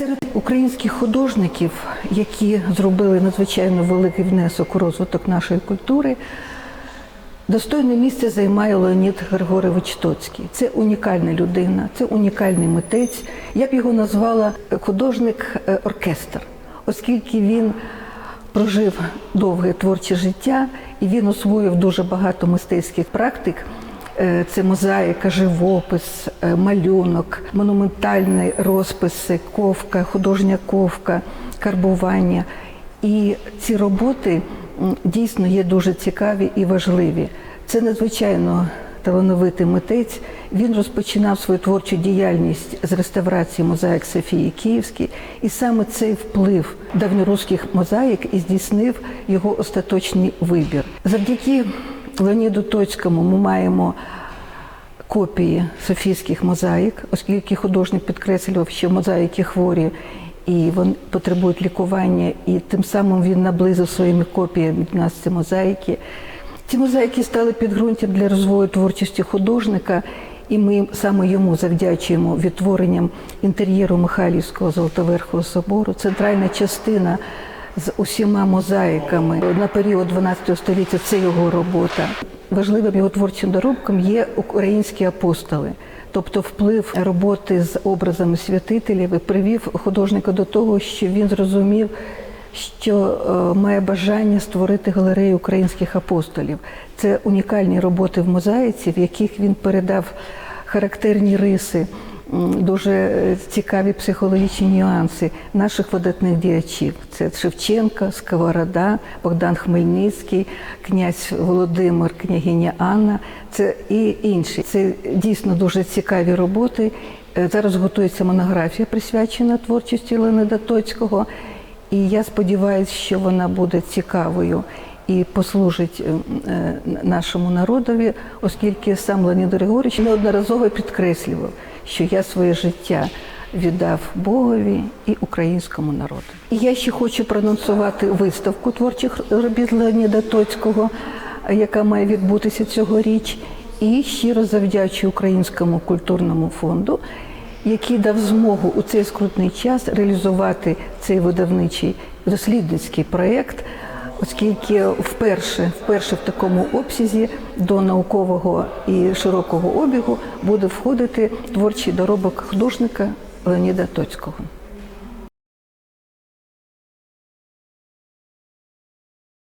Серед українських художників, які зробили надзвичайно великий внесок у розвиток нашої культури, достойне місце займає Леонід Григорович Тоцький. Це унікальна людина, це унікальний митець. Я б його назвала художник-оркестр, оскільки він прожив довге творче життя і він освоїв дуже багато мистецьких практик. Е, Це мозаїка, живопис, е, малюнок, монументальні розписи, ковка, художня ковка, карбування. І ці роботи дійсно є дуже цікаві і важливі. Це надзвичайно талановитий митець. Він розпочинав свою творчу діяльність з реставрації мозаїк Софії Київській, і саме цей вплив давньоруських мозаїк і здійснив його остаточний вибір. Завдяки Леоніду Тоцькому ми маємо копії софійських мозаїк, оскільки художник підкреслював, що мозаїки хворі і вони потребують лікування, і тим самим він наблизив своїми копіями до нас ці мозаїки. Ці мозаїки стали підґрунтям для розвою творчості художника, і ми саме йому завдячуємо відтворенням інтер'єру Михайлівського Золотоверхового собору. Центральна частина з усіма мозаїками на період 12 століття це його робота. Важливим його творчим доробком є українські апостоли. Тобто вплив роботи з образами святителів привів художника до того, що він зрозумів, що е, має бажання створити галерею українських апостолів. Це унікальні роботи в мозаїці, в яких він передав характерні риси, дуже е, цікаві психологічні нюанси наших видатних діячів. Це Шевченка, Сковорода, Богдан Хмельницький, князь Володимир, княгиня Анна. Це і інші. Це дійсно дуже цікаві роботи. Е, Зараз готується монографія, присвячена творчості Леонида Тоцького. І я сподіваюся, що вона буде цікавою і послужить е, е, нашому народові, оскільки сам Леонід Григорович неодноразово підкреслював, що я своє життя віддав Богові і українському народу. І я ще хочу проанонсувати виставку творчих робіт Леоніда Тоцького, яка має відбутися цьогоріч. І щиро завдячую Українському культурному фонду, який дав змогу у цей скрутний час реалізувати цей видавничий дослідницький проєкт, оскільки вперше, вперше в такому обсязі до наукового і широкого обігу буде входити творчий доробок художника Леоніда Тоцького.